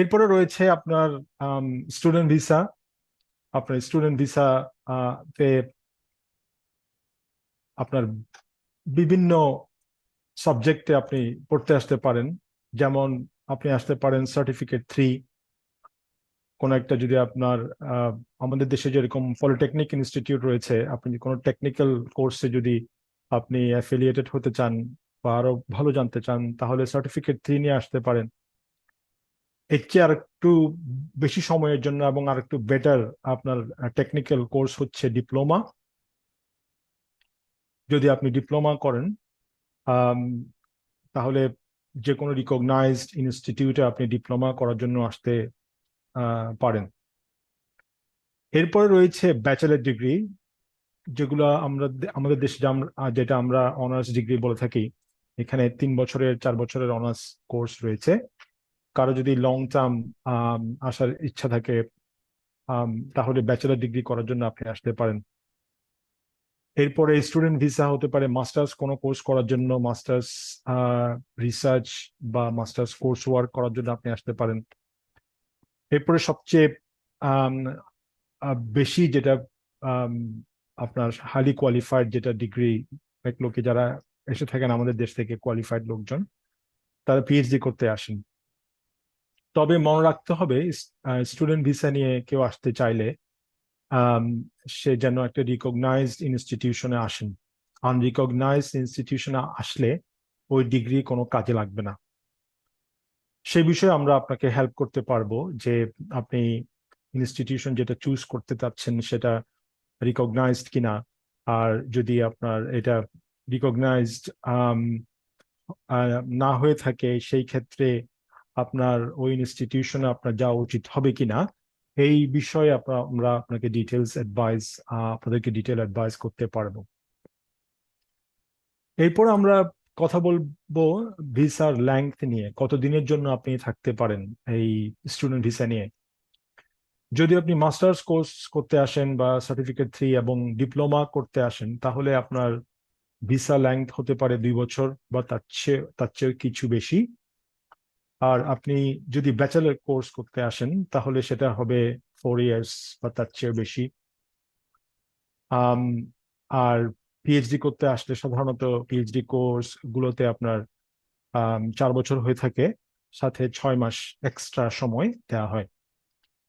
এরপরে রয়েছে আপনার স্টুডেন্ট ভিসা আপনার স্টুডেন্ট ভিসা তে আপনার বিভিন্ন সাবজেক্টে আপনি পড়তে আসতে পারেন। যেমন আপনি আসতে পারেন সার্টিফিকেট থ্রি কোন একটা যদি আপনার আমাদের দেশে যেরকম পলিটেকনিক ইনস্টিটিউট রয়েছে, আপনি কোনো টেকনিক্যাল কোর্সে যদি আপনি অ্যাফিলিয়েটেড হতে চান বা আরও ভালো জানতে চান, তাহলে সার্টিফিকেট থ্রি নিয়ে আসতে পারেন। এর চেয়ে আর একটু বেশি সময়ের জন্য এবং আর একটু বেটার আপনার টেকনিক্যাল কোর্স হচ্ছে ডিপ্লোমা যদি আপনি ডিপ্লোমা করেন তাহলে যে কোনো রিকগনাইজড ইনস্টিটিউটে আপনি ডিপ্লোমা করার জন্য আসতে পারেন। এরপরে রয়েছে ব্যাচেলার ডিগ্রি যেগুলো আমরা আমাদের দেশে যেটা আমরা অনার্স ডিগ্রি বলে থাকি, এখানে তিন বছরের, চার বছরের অনার্স কোর্স রয়েছে। কারও যদি লং টার্ম আসার ইচ্ছা থাকে তাহলে ব্যাচেলার ডিগ্রি করার জন্য আপনি আসতে পারেন। এরপরে স্টুডেন্ট ভিসা হতে পারে মাস্টার্স কোনো কোর্স করার জন্য মাস্টার্স রিসার্চ বা মাস্টার্স কোর্স ওয়ার্ক করার জন্য আপনি আসতে পারেন। এরপরে সবচেয়ে বেশি যেটা আপনার হাইলি কোয়ালিফাইড যেটা ডিগ্রি লোকে যারা এসে থাকেন আমাদের দেশ থেকে কোয়ালিফাইড লোকজন, তারা পিএইচডি করতে আসেন। তবে মনে রাখতে হবে স্টুডেন্ট ভিসা নিয়ে কেউ আসতে চাইলে সে যেন একটা রিকগনাইজড ইনস্টিটিউশনে আসেন। আনরিকগনাইজড ইনস্টিটিউশনে আসলে ওই ডিগ্রি কোনো কাজে লাগবে না। সেই বিষয়ে আমরা আপনাকে হেল্প করতে পারব যে আপনি ইনস্টিটিউশন যেটা চুজ করতে চাচ্ছেন সেটা রিকগনাইজড কিনা। আর যদি আপনার এটা রিকগনাইজড না হয়ে থাকে, সেই ক্ষেত্রে আপনার ওই ইনস্টিটিউশনে আপনার যাওয়া উচিত হবে কিনা, এই বিষয়ে আমরা আপনাকে ডিটেলস অ্যাডভাইস আপনাদেরকে ডিটেল অ্যাডভাইস করতে পারব। এরপর আমরা কথা বলব ভিসার লেংথ নিয়ে, কত দিনের জন্য আপনি থাকতে পারেন এই স্টুডেন্ট ভিসা নিয়ে। যদি আপনি মাস্টার্স কোর্স করতে আসেন বা সার্টিফিকেট থ্রি এবং ডিপ্লোমা করতে আসেন, তাহলে আপনার ভিসা লেংথ হতে পারে দুই বছর বা তার চেয়ে তার চেয়ে কিছু বেশি। আর আপনি যদি ব্যাচেলার কোর্স করতে আসেন, তাহলে সেটা হবে ফোর ইয়ার্স বা তার চেয়ে বেশি। আর পিএইচডি করতে আসলে সাধারণত পিএইচডি কোর্স গুলোতে আপনার চার বছর হয়ে থাকে। সাথে ছয় মাস এক্সট্রা সময় দেওয়া হয়।